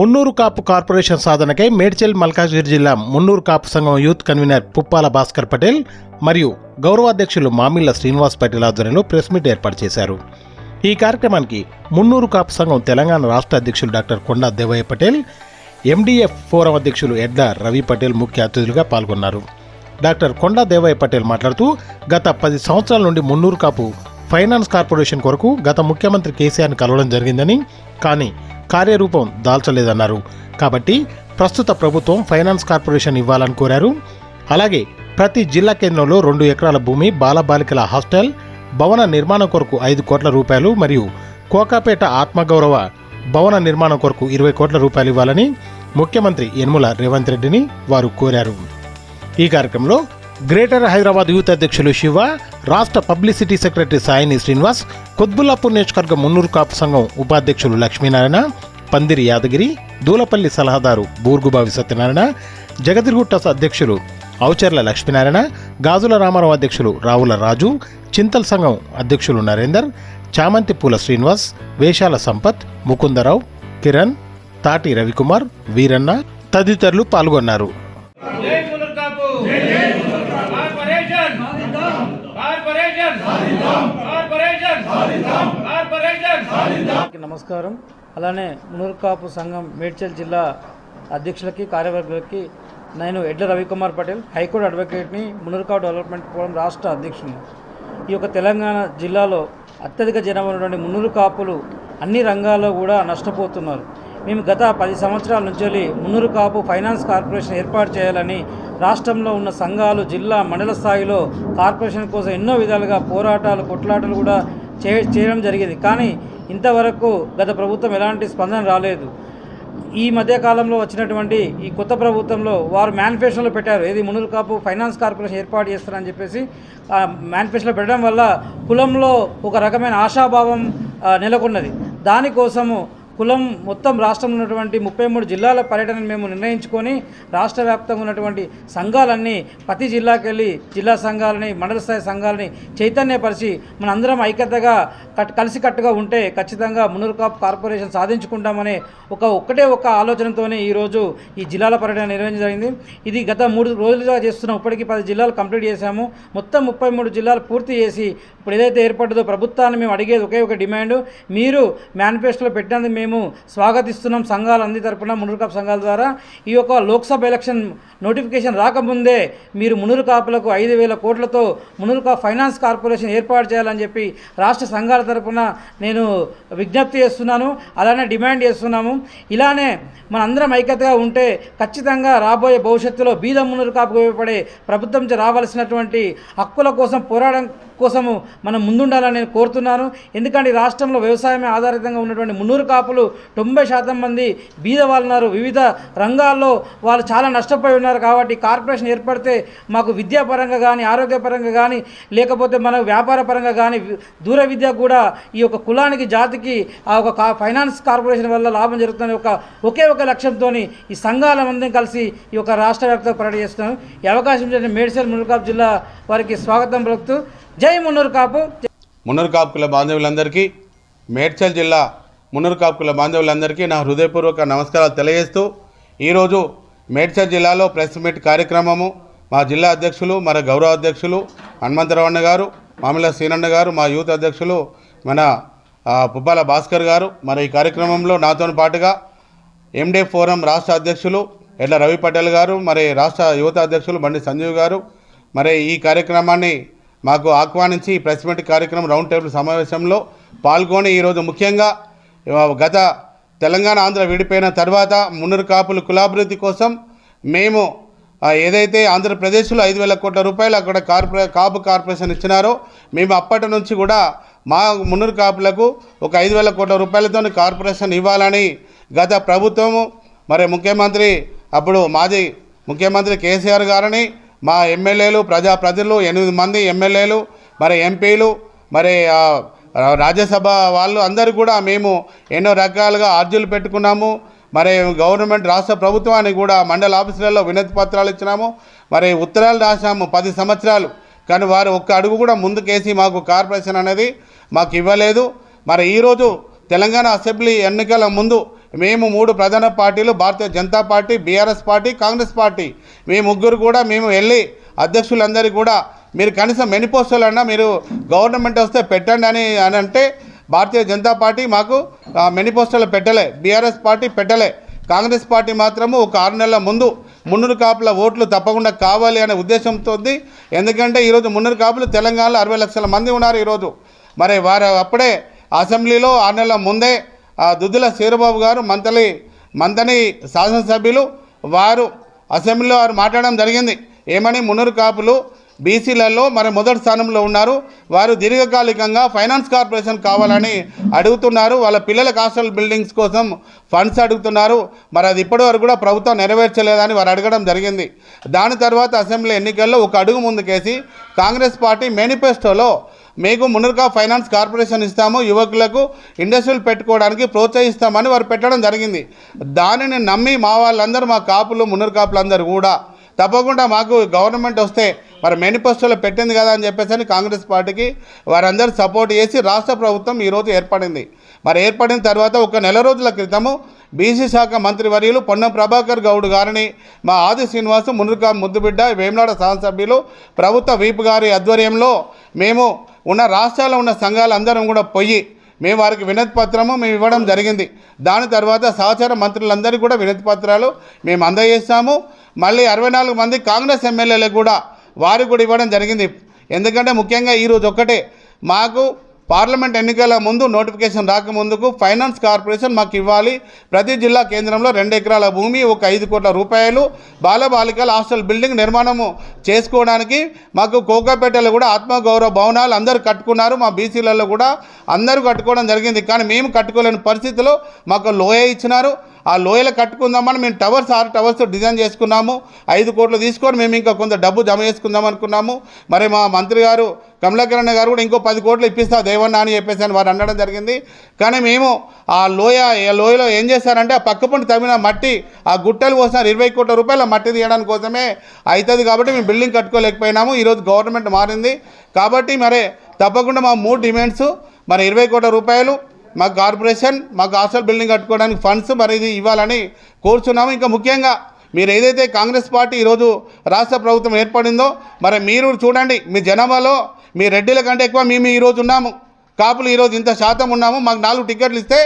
మున్నూరు Kapu corporation సాధనకై మేడ్చల్ మల్కాజ్గిరి జిల్లా మున్నూరు కాపు సంఘం యూత్ కన్వీనర్ పుప్పాల భాస్కర్ పటేల్ మరియు గౌరవాధ్యక్షులు మామిళ్ళ శ్రీనివాస్ పటేల్ ఆధ్వర్యంలో ప్రెస్ మీట్ ఏర్పాటు చేశారు. ఈ కార్యక్రమానికి మున్నూరు కాపు సంఘం తెలంగాణ రాష్ట్ర అధ్యక్షులు doctor Konda Devayya Patel MDF forum అధ్యక్షులు ఎడ్ల రవి పటేల్ ముఖ్య అతిథులుగా పాల్గొన్నారు. డాక్టర్ కొండా దేవయ్య పటేల్ మాట్లాడుతూ గత పది సంవత్సరాల నుండి మున్నూరు కాపు ఫైనాన్స్ కార్పొరేషన్ కొరకు గత ముఖ్యమంత్రి కేసీఆర్ని కలవడం జరిగిందని కానీ కార్యరూపం దాల్చలేదన్నారు. కాబట్టి ప్రస్తుత ప్రభుత్వం ఫైనాన్స్ కార్పొరేషన్ ఇవ్వాలని కోరారు. అలాగే ప్రతి జిల్లా కేంద్రంలో రెండు ఎకరాల భూమి బాలబాలికల హాస్టల్ భవన నిర్మాణం కొరకు ఐదు కోట్ల రూపాయలు మరియు కోకాపేట ఆత్మగౌరవ భవన నిర్మాణం కొరకు ఇరవై కోట్ల రూపాయలు ఇవ్వాలని ముఖ్యమంత్రి యనుమల రేవంత్ రెడ్డిని వారు కోరారు. ఈ కార్యక్రమంలో గ్రేటర్ హైదరాబాద్ యూత్ అధ్యక్షులు శివ రాష్ట్ర పబ్లిసిటీ సెక్రటరీ సాయిని శ్రీనివాస్ కొద్బుల్లాపూర్ నియోజకవర్గ మున్నూరు కాపు సంఘం ఉపాధ్యక్షులు లక్ష్మీనారాయణ పందిరి యాదగిరి దూలపల్లి సలహాదారు బూర్గుబావి సత్యనారాయణ జగదిర్గుట్ట అధ్యక్షులు ఔచర్ల లక్ష్మీనారాయణ గాజుల రామారావు అధ్యక్షులు రావుల రాజు చింతల్ సంఘం అధ్యక్షులు నరేందర్ చామంతి పూల శ్రీనివాస్ వేషాల సంపత్ ముకుందరావు కిరణ్ తాటి రవికుమార్ వీరన్న తదితరులు పాల్గొన్నారు జై Munnurkapu corporation corporation corporation corporation అందరికీ నమస్కారం. అలానే మునుర్కాపు సంఘం మేడ్చల్ జిల్లా అధ్యక్షులకి కార్యవర్గులకి నేను ఎడ్ల రవికుమార్ పటేల్ హైకోర్టు అడ్వకేట్ని మునుర్కాపు డెవలప్మెంట్ ఫోరం రాష్ట్ర అధ్యక్షుని. ఈ యొక్క తెలంగాణ జిల్లాలో అత్యధిక జనం ఉన్నటువంటి మున్నూరు కాపులు అన్ని రంగాల్లో కూడా నష్టపోతున్నారు. మేము గత పది సంవత్సరాల నుంచి వెళ్ళి మున్నూరు కాపు ఫైనాన్స్ కార్పొరేషన్ ఏర్పాటు చేయాలని రాష్ట్రంలో ఉన్న సంఘాలు జిల్లా మండల స్థాయిలో కార్పొరేషన్ కోసం ఎన్నో విధాలుగా పోరాటాలు కొట్లాటలు కూడా చేయడం జరిగింది. కానీ ఇంతవరకు గత ప్రభుత్వం ఎలాంటి స్పందన రాలేదు. ఈ మధ్యకాలంలో వచ్చినటువంటి ఈ కొత్త ప్రభుత్వంలో వారు మేనిఫెస్టోలో పెట్టారు. ఏది మునులు కాపు ఫైనాన్స్ కార్పొరేషన్ ఏర్పాటు చేస్తారని చెప్పేసి ఆ మేనిఫెస్టోలో పెట్టడం వల్ల కులంలో ఒక రకమైన ఆశాభావం నెలకొన్నది. దానికోసము కులం మొత్తం రాష్ట్రంలో ఉన్నటువంటి ముప్పై మూడు జిల్లాల పర్యటనను మేము నిర్ణయించుకొని రాష్ట్ర వ్యాప్తంగా ఉన్నటువంటి సంఘాలన్నీ ప్రతి జిల్లాకి వెళ్ళి జిల్లా సంఘాలని మండల స్థాయి సంఘాలని చైతన్యపరిచి మనందరం ఐక్యతగా కట్ కలిసికట్టుగా ఉంటే ఖచ్చితంగా మున్నూరు కార్పొరేషన్ సాధించుకుంటామనే ఒక ఒక్కటే ఒక్క ఆలోచనతోనే ఈరోజు ఈ జిల్లాల పర్యటన నిర్వహించడం జరిగింది. ఇది గత మూడు రోజులుగా చేస్తున్న ఇప్పటికీ పది జిల్లాలు కంప్లీట్ చేశాము. మొత్తం ముప్పై మూడు జిల్లాలు పూర్తి చేసి ఇప్పుడు ఏదైతే ఏర్పడ్డదో ప్రభుత్వాన్ని మేము అడిగేది ఒకే ఒక డిమాండ్. మీరు మేనిఫెస్టోలో పెట్టినందుకు మేము స్వాగతిస్తున్నాం సంఘాలు అంది తరపున మునురు కాపు సంఘాల ద్వారా. ఈ యొక్క లోక్సభ ఎలక్షన్ నోటిఫికేషన్ రాకముందే మీరు మునురు కాపులకు ఐదు వేల కోట్లతో మునురు కాపు ఫైనాన్స్ కార్పొరేషన్ ఏర్పాటు చేయాలని చెప్పి రాష్ట్ర సంఘాల తరపున నేను విజ్ఞప్తి చేస్తున్నాను అలానే డిమాండ్ చేస్తున్నాము. ఇలానే మనందరం ఐక్యతగా ఉంటే ఖచ్చితంగా రాబోయే భవిష్యత్తులో బీద కాపు ఉపయోగపడే ప్రభుత్వం రావాల్సినటువంటి హక్కుల కోసం పోరాటం కోసము మనం ముందుండాలని నేను కోరుతున్నాను. ఎందుకంటే ఈ రాష్ట్రంలో వ్యవసాయమే ఆధారితంగా ఉన్నటువంటి మున్నూరు కాపులు తొంభై శాతం మంది బీద ఉన్నారు. వివిధ రంగాల్లో వాళ్ళు చాలా నష్టపోయి ఉన్నారు కాబట్టి కార్పొరేషన్ ఏర్పడితే మాకు విద్యాపరంగా కానీ ఆరోగ్యపరంగా కానీ లేకపోతే మన వ్యాపార పరంగా కానీ దూర విద్య కూడా ఈ యొక్క కులానికి జాతికి ఆ ఒక ఫైనాన్స్ కార్పొరేషన్ వల్ల లాభం జరుగుతున్న ఒక ఒకే ఒక లక్ష్యంతో ఈ సంఘాల మందరం కలిసి ఈ యొక్క రాష్ట్ర వ్యాప్తంగా పర్యటన చేస్తున్నాం. ఈ అవకాశం ఇచ్చిన మేడ్చల్ మునుకాపు జిల్లా వారికి స్వాగతం పలుకుతూ జై మున్నూరు కాపు మున్నూరు కాపుకుల బాంధవులందరికీ మేడ్చల్ జిల్లా మున్నూరు బాంధవులందరికీ నా హృదయపూర్వక నమస్కారాలు తెలియజేస్తూ ఈరోజు మేడ్చల్ జిల్లాలో ప్రెస్ మీట్ కార్యక్రమము. మా జిల్లా అధ్యక్షులు మన గౌరవ అధ్యక్షులు హనుమంతరావణ గారు మామిల శ్రీనన్న గారు మా యూత్ అధ్యక్షులు మన పుబ్బాల భాస్కర్ గారు. మరి ఈ కార్యక్రమంలో నాతో పాటుగా ఎండే ఫోరం రాష్ట్ర అధ్యక్షులు ఎడ్ల రవి పటేల్ గారు మరి రాష్ట్ర యువత అధ్యక్షులు బండి సంజీవ్ గారు. మరి ఈ కార్యక్రమాన్ని మాకు ఆహ్వానించి ఈ ప్రెస్ మీట్ కార్యక్రమం రౌండ్ టేబుల్ సమావేశంలో పాల్గొని ఈరోజు ముఖ్యంగా గత తెలంగాణ ఆంధ్ర విడిపోయిన తర్వాత మున్నూరు కాపులు కులాభివృద్ధి కోసం మేము ఏదైతే ఆంధ్రప్రదేశ్లో ఐదు వేల కోట్ల రూపాయలు అక్కడ కార్పొరే కాపు కార్పొరేషన్ ఇచ్చినారో మేము అప్పటి నుంచి కూడా మా మున్నూరు కాపులకు ఒక ఐదు వేల కోట్ల రూపాయలతో కార్పొరేషన్ ఇవ్వాలని గత ప్రభుత్వము మరి ముఖ్యమంత్రి అప్పుడు మాజీ ముఖ్యమంత్రి కేసీఆర్ గారని మా ఎమ్మెల్యేలు ప్రజాప్రతినిధులు ఎనిమిది మంది ఎమ్మెల్యేలు మరి ఎంపీలు మరి రాజ్యసభ వాళ్ళు అందరూ కూడా మేము ఎన్నో రకాలుగా అర్జీలు పెట్టుకున్నాము. మరి గవర్నమెంట్ రాష్ట్ర ప్రభుత్వానికి కూడా మండల ఆఫీసులలో వినతి పత్రాలు ఇచ్చినాము. మరి ఉత్తరాలు రాసాము పది సంవత్సరాలు. కానీ వారు ఒక్క అడుగు కూడా ముందుకేసి మాకు కార్పొరేషన్ అనేది మాకు ఇవ్వలేదు. మరి ఈరోజు తెలంగాణ అసెంబ్లీ ఎన్నికల ముందు మేము మూడు ప్రధాన పార్టీలు Bharatiya Janata party BRS party Congress party. మేము ముగ్గురు కూడా మేము వెళ్ళి అధ్యక్షులందరికీ కూడా మీరు కనీసం మెనిపోస్టర్లన్నా మీరు గవర్నమెంట్ వస్తే పెట్టండి అని అని అంటే భారతీయ జనతా పార్టీ మాకు మెనిపోస్టర్లు పెట్టలే. బీఆర్ఎస్ పార్టీ పెట్టలే. కాంగ్రెస్ పార్టీ మాత్రము ఒక ఆరు నెలల ముందు మున్నూరు కాపుల ఓట్లు తప్పకుండా కావాలి అనే ఉద్దేశంతో ఉంది. ఎందుకంటే ఈరోజు మున్నూరు కాపులు తెలంగాణలో అరవై లక్షల మంది ఉన్నారు ఈరోజు. మరి వారు అప్పుడే అసెంబ్లీలో ఆరు నెలల ముందే దుద్దుల శీరబాబు గారు మంతలి మంతని శాసనసభ్యులు వారు అసెంబ్లీలో వారు మాట్లాడడం జరిగింది. ఏమని మున్నూరు కాపులు బీసీలలో మరి మొదటి స్థానంలో ఉన్నారు. వారు దీర్ఘకాలికంగా ఫైనాన్స్ కార్పొరేషన్ కావాలని అడుగుతున్నారు. వాళ్ళ పిల్లల హాస్టల్ బిల్డింగ్స్ కోసం ఫండ్స్ అడుగుతున్నారు. మరి అది ఇప్పటివరకు కూడా ప్రభుత్వం నెరవేర్చలేదని వారు అడగడం జరిగింది. దాని తర్వాత అసెంబ్లీ ఎన్నికల్లో ఒక అడుగు ముందుకేసి కాంగ్రెస్ పార్టీ మేనిఫెస్టోలో మీకు మునర్కా ఫైనాన్స్ కార్పొరేషన్ ఇస్తాము యువకులకు ఇండస్ట్రీలు పెట్టుకోవడానికి ప్రోత్సహిస్తామని వారు పెట్టడం జరిగింది. దానిని నమ్మి మా వాళ్ళందరూ మా కాపులు మునర్కాపులందరూ కూడా తప్పకుండా మాకు గవర్నమెంట్ వస్తే మరి మేనిఫెస్టోలో పెట్టింది కదా అని చెప్పేసి అని కాంగ్రెస్ పార్టీకి వారందరూ సపోర్ట్ చేసి రాష్ట్ర ప్రభుత్వం ఈరోజు ఏర్పడింది. మరి ఏర్పడిన తర్వాత ఒక నెల రోజుల క్రితము బీసీ శాఖ మంత్రి వర్యులు పొన్నం ప్రభాకర్ గౌడ్ గారిని మా ఆది శ్రీనివాసం మునుగా ముద్దుబిడ్డ వేమనాడ శాసనసభ్యులు ప్రభుత్వ వీపు గారి ఆధ్వర్యంలో మేము ఉన్న రాష్ట్రాల్లో ఉన్న సంఘాలందరం కూడా పోయి మేము వారికి వినతి పత్రము మేము ఇవ్వడం జరిగింది. దాని తర్వాత సహచార మంత్రులందరికీ కూడా వినతి పత్రాలు మేము అందజేస్తాము. మళ్ళీ అరవై నాలుగు మంది కాంగ్రెస్ ఎమ్మెల్యేలకు కూడా వారికి కూడా ఇవ్వడం జరిగింది. ఎందుకంటే ముఖ్యంగా ఈరోజు ఒక్కటే మాకు పార్లమెంట్ ఎన్నికల ముందు నోటిఫికేషన్ రాకముందుకు ఫైనాన్స్ కార్పొరేషన్ మాకు ఇవ్వాలి. ప్రతి జిల్లా కేంద్రంలో రెండు ఎకరాల భూమి ఒక ఐదు కోట్ల రూపాయలు బాలబాలికల హాస్టల్ బిల్డింగ్ నిర్మాణము చేసుకోవడానికి మాకు కోకాపేటలో కూడా ఆత్మగౌరవ భవనాలు అందరూ కట్టుకున్నారు. మా బీసీలలో కూడా అందరూ కట్టుకోవడం జరిగింది. కానీ మేము కట్టుకోలేని పరిస్థితిలో మాకు లోయ ఇచ్చినారు. ఆ లోయలు కట్టుకుందామని మేము టవర్స్ ఆరు టవర్స్ డిజైన్ చేసుకున్నాము. ఐదు కోట్లు తీసుకొని మేము ఇంకా కొంత డబ్బు జమ చేసుకుందాం అనుకున్నాము మరి మా మంత్రి గారు కమలాకరణ గారు కూడా ఇంకో పది కోట్లు ఇప్పిస్తా దేవన్న అని చెప్పేసి అని వారు అనడం జరిగింది. కానీ మేము ఆ లోయ లోయలో ఏం చేశారంటే ఆ పక్క పంట మట్టి ఆ గుట్టలు పోసినారు ఇరవై కోట్ల రూపాయల మట్టి తీయడానికి కోసమే అవుతుంది కాబట్టి మేము బిల్డింగ్ కట్టుకోలేకపోయినాము. ఈరోజు గవర్నమెంట్ మారింది. కాబట్టి మరి తప్పకుండా మా మూడు డిమాండ్స్ మరి ఇరవై కోట్ల రూపాయలు మాకు కార్పొరేషన్ మాకు హాస్టల్ బిల్డింగ్ కట్టుకోవడానికి ఫండ్స్ మరి ఇది ఇవ్వాలని కోరుచున్నాము. ఇంకా ముఖ్యంగా మీరు ఏదైతే కాంగ్రెస్ పార్టీ ఈరోజు రాష్ట్ర ప్రభుత్వం ఏర్పడిందో మరి మీరు చూడండి మీ జనాభాలో మీ రెడ్డిల కంటే ఎక్కువ మేము ఈరోజు ఉన్నాము. కాపులు ఈరోజు ఇంత శాతం ఉన్నాము. మాకు నాలుగు టికెట్లు ఇస్తే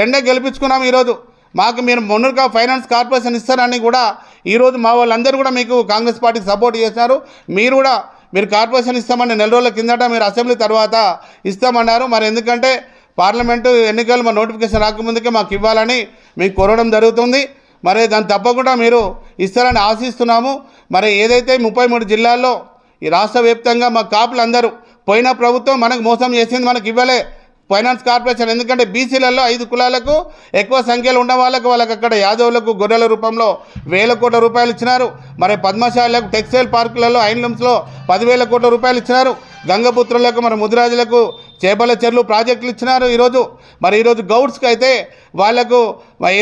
రెండే గెలిపించుకున్నాము ఈరోజు. మాకు మీరు మొన్నరుగా ఫైనాన్స్ కార్పొరేషన్ ఇస్తారని కూడా ఈరోజు మా వాళ్ళందరూ కూడా మీకు కాంగ్రెస్ పార్టీకి సపోర్ట్ చేశారు. మీరు కూడా మీరు కార్పొరేషన్ ఇస్తామని నెల రోజుల కిందట మీరు అసెంబ్లీ తర్వాత ఇస్తామన్నారు. మరి ఎందుకంటే పార్లమెంటు ఎన్నికలు మా నోటిఫికేషన్ రాకముందుకే మాకు ఇవ్వాలని మీకు కోరడం జరుగుతుంది. మరి దాన్ని తప్పకుండా మీరు ఇస్తారని ఆశిస్తున్నాము. మరి ఏదైతే ముప్పై మూడు జిల్లాల్లో ఈ రాష్ట్ర వ్యాప్తంగా మా కాపులందరూ పోయిన ప్రభుత్వం మనకు మోసం చేసింది మనకి ఇవ్వలే ఫైనాన్స్ కార్పొరేషన్. ఎందుకంటే బీసీలలో ఐదు కులాలకు ఎక్కువ సంఖ్యలో ఉన్న వాళ్ళకు వాళ్ళకి అక్కడ యాదవులకు గొర్రెల రూపంలో వేల కోట్ల రూపాయలు ఇచ్చినారు. మరి పద్మశాలకు టెక్స్టైల్ పార్కులలో ఐన్లమ్స్లో పదివేల కోట్ల రూపాయలు ఇచ్చినారు. గంగపుత్రులకు మరి ముదిరాజులకు చేపల చెర్లు ప్రాజెక్టులు ఇచ్చినారు ఈరోజు. మరి ఈరోజు గౌడ్స్కి అయితే వాళ్ళకు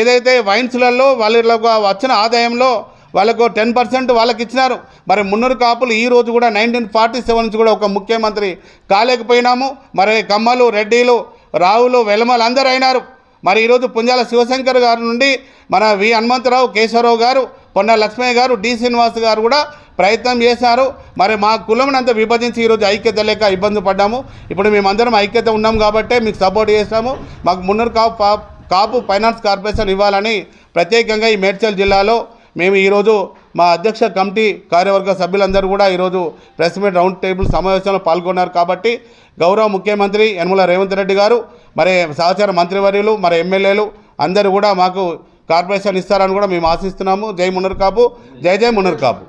ఏదైతే వైన్స్లలో వాళ్ళకు వచ్చిన ఆదాయంలో వాళ్ళకు టెన్ పర్సెంట్ వాళ్ళకి ఇచ్చినారు. మరి మున్నూరు కాపులు ఈ రోజు కూడా నైన్టీన్ ఫార్టీ సెవెన్ నుంచి కూడా ఒక ముఖ్యమంత్రి కాలేకపోయినాము. మరి కమ్మలు రెడ్డిలు రావులు వెలమలు అందరూ అయినారు. మరి ఈరోజు పుంజాల శివశంకర్ గారి నుండి మన వి హనుమంతరావు కేశవరావు గారు పొన్న లక్ష్మయ్య గారు డి శ్రీనివాస్ గారు కూడా ప్రయత్నం చేశారు. మరి మా కులం అంతా విభజించి ఈరోజు ఐక్యత లేక ఇబ్బంది పడ్డాము. ఇప్పుడు మేమందరం ఐక్యత ఉన్నాం కాబట్టే మీకు సపోర్ట్ చేస్తాము. మాకు మున్నూరు కాపు కాపు ఫైనాన్స్ కార్పొరేషన్ ఇవ్వాలని ప్రత్యేకంగా ఈ మేడ్చల్ జిల్లాలో మేము ఈరోజు మా అధ్యక్ష కమిటీ కార్యవర్గ సభ్యులందరూ కూడా ఈరోజు ప్రెస్ మీట్ రౌండ్ టేబుల్ సమావేశంలో పాల్గొన్నారు కాబట్టి గౌరవ ముఖ్యమంత్రి యనమల రేవంత్ రెడ్డి గారు మరి సహచార మంత్రివర్యులు మరి ఎమ్మెల్యేలు అందరూ కూడా మాకు కార్పొరేషన్ ఇస్తారని కూడా మేము ఆశిస్తున్నాము. జై మునర్కాపు జై జై మునర్కాపు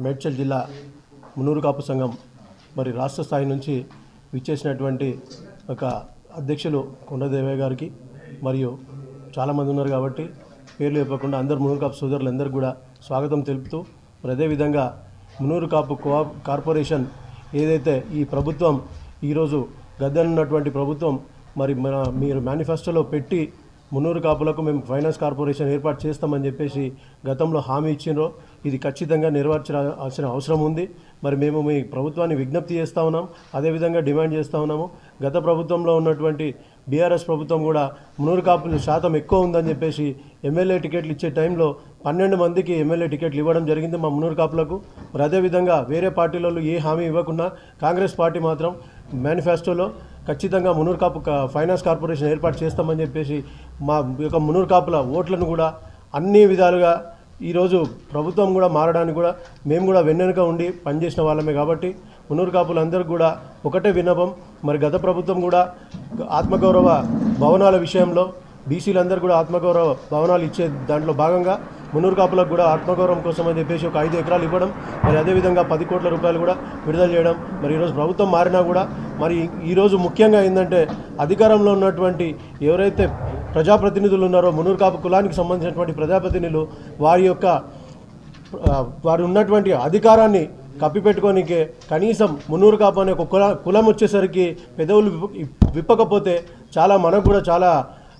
మేడ్చల్ జిల్లా మున్నూరు సంఘం మరి రాష్ట్ర స్థాయి నుంచి విచ్చేసినటువంటి ఒక అధ్యక్షులు కొండదేవయ్య గారికి మరియు చాలామంది ఉన్నారు కాబట్టి పేర్లు చెప్పకుండా అందరు మునూరు కాపు సోదరులందరూ కూడా స్వాగతం తెలుపుతూ మరి అదేవిధంగా మునూరు కాపు కో కార్పొరేషన్ ఏదైతే ఈ ప్రభుత్వం ఈరోజు గద్దెనున్నటువంటి ప్రభుత్వం మరి మన మీరు మేనిఫెస్టోలో పెట్టి మున్నూరు కాపులకు మేము ఫైనాన్స్ కార్పొరేషన్ ఏర్పాటు చేస్తామని చెప్పేసి గతంలో హామీ ఇచ్చిండ్రో ఇది ఖచ్చితంగా నెరవేర్చాల్సిన అవసరం ఉంది. మరి మేము మీ ప్రభుత్వాన్ని విజ్ఞప్తి చేస్తూ ఉన్నాం అదేవిధంగా డిమాండ్ చేస్తూ ఉన్నాము. గత ప్రభుత్వంలో ఉన్నటువంటి బీఆర్ఎస్ ప్రభుత్వం కూడా మునూరు కాపుల శాతం ఎక్కువ ఉందని చెప్పేసి ఎమ్మెల్యే టికెట్లు ఇచ్చే టైంలో పన్నెండు మందికి ఎమ్మెల్యే టికెట్లు ఇవ్వడం జరిగింది మా మునూరు కాపులకు. మరి అదేవిధంగా వేరే పార్టీలలో ఏ హామీ ఇవ్వకుండా కాంగ్రెస్ పార్టీ మాత్రం మేనిఫెస్టోలో ఖచ్చితంగా మునూరు కాపు ఫైనాన్స్ కార్పొరేషన్ ఏర్పాటు చేస్తామని చెప్పేసి మా యొక్క మునూరు కాపుల ఓట్లను కూడా అన్ని విధాలుగా ఈరోజు ప్రభుత్వం కూడా మారడానికి కూడా మేము కూడా వెన్నెనుక ఉండి పనిచేసిన వాళ్ళమే కాబట్టి మునూరు కాపులందరికీ కూడా ఒకటే విన్నపం. మరి గత ప్రభుత్వం కూడా ఆత్మగౌరవ భవనాల విషయంలో బీసీలందరూ కూడా ఆత్మగౌరవ భవనాలు ఇచ్చే దాంట్లో భాగంగా మున్నూరు కాపులకు కూడా ఆత్మగౌరవం కోసం అని చెప్పేసి ఒక ఐదు ఎకరాలు ఇవ్వడం మరి అదేవిధంగా పది కోట్ల రూపాయలు కూడా విడుదల చేయడం మరి ఈరోజు ప్రభుత్వం మారినా కూడా మరి ఈరోజు ముఖ్యంగా ఏంటంటే అధికారంలో ఉన్నటువంటి ఎవరైతే ప్రజాప్రతినిధులు ఉన్నారో మున్నూరు కాపు కులానికి సంబంధించినటువంటి ప్రజాప్రతినిధులు వారి యొక్క వారు ఉన్నటువంటి అధికారాన్ని కప్పిపెట్టుకోనికే కనీసం మున్నూరు కాపు అనే ఒక కుల కులం వచ్చేసరికి పెదవులు విప్పకపోతే చాలా మనకు కూడా చాలా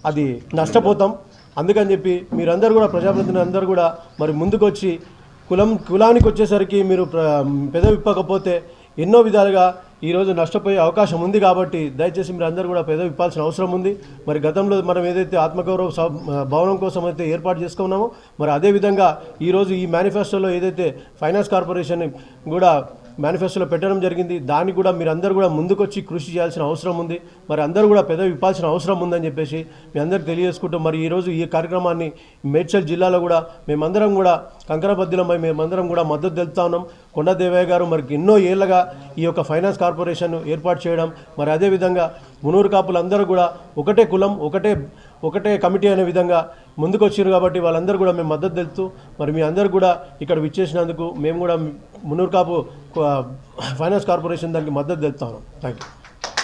అది నష్టపోతాం. అందుకని చెప్పి మీరందరూ కూడా ప్రజాప్రతినిధులు అందరూ కూడా మరి ముందుకొచ్చి కులం కులానికి వచ్చేసరికి మీరు ప్ర విప్పకపోతే ఎన్నో విధాలుగా ఈరోజు నష్టపోయే అవకాశం ఉంది కాబట్టి దయచేసి మీరు అందరూ కూడా పెద్ద విప్పాల్సిన అవసరం ఉంది. మరి గతంలో మనం ఏదైతే ఆత్మగౌరవ భవనం కోసం అయితే ఏర్పాటు చేసుకున్నామో మరి అదేవిధంగా ఈరోజు ఈ మేనిఫెస్టోలో ఏదైతే ఫైనాన్స్ కార్పొరేషన్ కూడా మేనిఫెస్టోలో పెట్టడం జరిగింది. దానికి కూడా మీరు అందరూ కూడా ముందుకొచ్చి కృషి చేయాల్సిన అవసరం ఉంది. మరి అందరూ కూడా పెదవి ఇవ్వాల్సిన అవసరం ఉందని చెప్పేసి మీ అందరికి తెలియజేసుకుంటూ మరి ఈరోజు ఈ కార్యక్రమాన్ని మేడ్చల్ జిల్లాలో కూడా మేమందరం కూడా కంకరబద్దులమై మేమందరం కూడా మద్దతు తెలుపుతా ఉన్నాం. కొండదేవయ్య గారు మరి ఎన్నో ఏళ్ళగా ఈ యొక్క ఫైనాన్స్ కార్పొరేషన్ ఏర్పాటు చేయడం మరి అదేవిధంగా మునూరు కాపులందరూ కూడా ఒకటే కులం ఒకటే ఒకటే కమిటీ అనే విధంగా ముందుకు వచ్చారు కాబట్టి వాళ్ళందరూ కూడా మేము మద్దతు తెలుపుతూ మరి మీ అందరూ కూడా ఇక్కడ విచ్చేసినందుకు మేము కూడా మునూరు కాపు ఫైనాన్స్ కార్పొరేషన్ దానికి మద్దతు తెలుపుతా థ్యాంక్ యూ